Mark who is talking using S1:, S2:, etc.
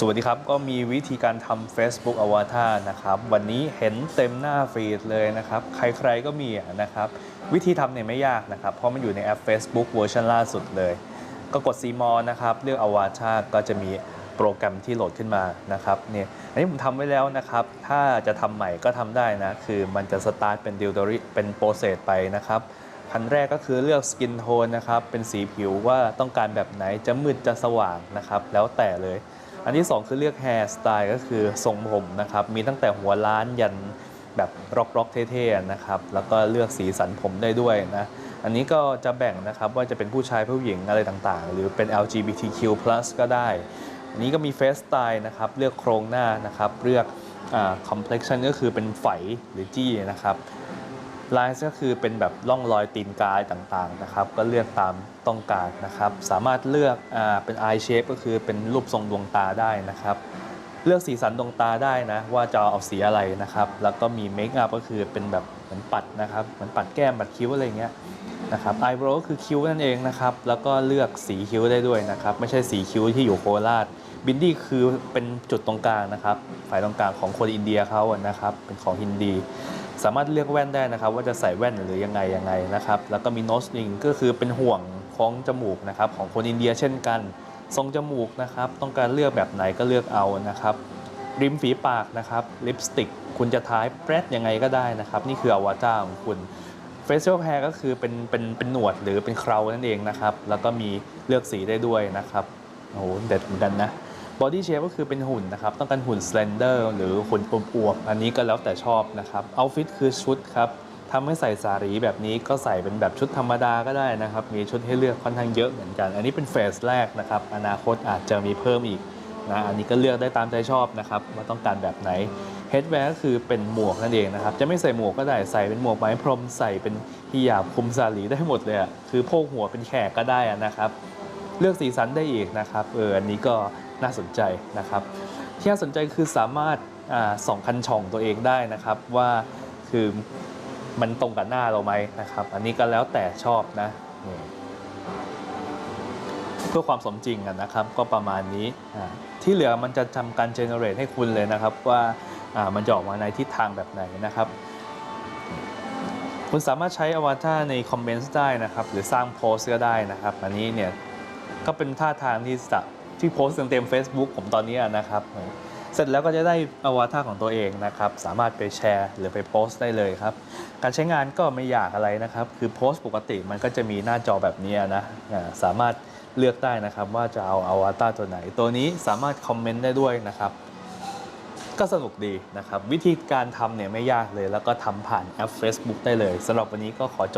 S1: สวัสดีครับ ก็มีวิธีการทำ Facebook Avatar นะครับ วันนี้เห็นเต็มหน้าฟีดเลยนะครับ ใครๆก็มีนะครับ วิธีทำเนี่ยไม่ยากนะครับ เพราะมันอยู่ในแอป Facebook เวอร์ชันล่าสุดเลย ก็กด c m o นะครับ เลือก Avatar ก็จะมีโปรแกรมที่โหลดขึ้นมานะครับเนี่ยอันนี้ผมทำไว้แล้วนะครับ ถ้าจะทำใหม่ก็ทำได้นะ คือมันจะสตาร์ทเป็นดิวตอรี่เป็นโปรเซสไปนะครับขั้นแรกก็คือเลือกสกินโทนนะครับ เป็นสีผิวว่าต้องการแบบไหนจะมืดจะสว่างนะครับ แล้วแต่เลย อันที่ 2 คือเลือกแฮร์สไตล์ก็คือทรงผมนะครับ มีตั้งแต่หัวล้านยันแบบร็อกๆเท่ๆนะครับ แล้วก็เลือกสีสันผมได้ด้วยนะ อันนี้ก็จะแบ่งนะครับว่าจะเป็นผู้ชายผู้หญิงอะไรต่างๆ หรือเป็น LGBTQ+ ก็ได้ อันนี้ก็มีเฟสสไตล์นะครับ เลือกโครงหน้านะครับ เลือกอ่า complexion ก็คือเป็นไฝหรือจี้นะครับ ลายก็คือเป็นแบบร่องรอยตีนกายต่างๆนะครับก็เลือกตามต้องการนะครับ สามารถเลือกอ่าเป็น eye shape ก็คือเป็นรูปทรงดวงตาได้นะครับ เลือกสีสันดวงตาได้นะว่าจะเอาสีอะไรนะครับ แล้วก็มีเมคอัพก็คือเป็นแบบเหมือนปัดนะครับเหมือนปัดแก้มปัดคิ้วอะไรเงี้ยนะครับไอบรก็คือคิ้วนั่นเองนะครับ แล้วก็เลือกสีคิ้วได้ด้วยนะครับ ไม่ใช่สีคิ้วที่อยู่โคราช บินดี้คือเป็นจุดตรงกลางนะครับ ฝ่ายตรงกลางของคนอินเดียเขาอะนะครับ เป็นของฮินดี สามารถเลือกแว่นได้นะครับ ว่าจะใส่แว่นหรือยังไงยังไงนะครับ แล้วก็มีโนส r ิงก็คือเป็นห่วงคล้องจมูกนะครับของคนอินเดียเช่นกันทรงจมูกนะครับ ต้องการเลือกแบบไหนก็เลือกเอานะครับ ริมฝีปากนะครับลิปสติก คุณจะท้ายแปรดยังไงก็ได้นะครับ นี่คืออวตารของคุณ facial hair ก็คือเป็นเป็นเป็นหนวดหรือเป็นเครานั่นเองนะครับ แล้วก็มีเลือกสีได้ด้วยนะครับโอ้โหเด็ดเหมือนกันนะ body shape ก็คือเป็นหุ่นนะครับ ต้องการหุ่น slender หรือหุ่นอวบอันนี้ก็แล้วแต่ชอบนะครับ outfit คือชุดครับทำให้ใส่สารีแบบนี้ก็ใส่เป็นแบบชุดธรรมดาก็ได้นะครับ มีชุดให้เลือกค่อนข้างเยอะเหมือนกัน อันนี้เป็นเฟสแรกนะครับ อนาคตอาจจะมีเพิ่มอีกนะอันนี้ก็เลือกได้ตามใจชอบนะครับว่าต้องการแบบไหน headwear ก็คือเป็นหมวกนั่นเองนะครับ จะไม่ใส่หมวกก็ได้ใส่เป็นหมวกไม้พรมใส่เป็นฮิญาบคุมสาลีได้หมดเลยคือโพกหัวเป็นแขกก็ได้นะครับ เลือกสีสันได้อีกนะครับเอออันนี้ก็ น่าสนใจนะครับ ที่น่าสนใจคือสามารถส่องคันช่องตัวเองได้นะครับว่าคือมันตรงกับหน้าเราไหมนะครับ อันนี้ก็แล้วแต่ชอบนะ เพื่อความสมจริงนะครับ ก็ประมาณนี้ที่เหลือมันจะทำการเจเนเรตให้คุณเลยนะครับ ว่ามันจะออกมาในทิศทางแบบไหนนะครับคุณสามารถใช้อวตารในคอมเมนต์ได้นะครับ หรือสร้างโพสต์ก็ได้นะครับ อันนี้เนี่ยก็เป็นท่าทางที่จะ ที่โพสต์เต็มๆ Facebook ผมตอนนี้นะครับ เสร็จแล้วก็จะได้อวตารของตัวเองนะครับ สามารถไปแชร์หรือไปโพสต์ได้เลยครับ การใช้งานก็ไม่ยากอะไรนะครับ คือโพสต์ปกติมันก็จะมีหน้าจอแบบนี้นะสามารถเลือกได้นะครับว่าจะเอาอวตารตัวไหน ตัวนี้สามารถคอมเมนต์ได้ด้วยนะครับ ก็สนุกดีนะครับ วิธีการทำเนี่ยไม่ยากเลย แล้วก็ทำผ่านแอป Facebook ได้เลยสำหรับวันนี้ก็ขอจบ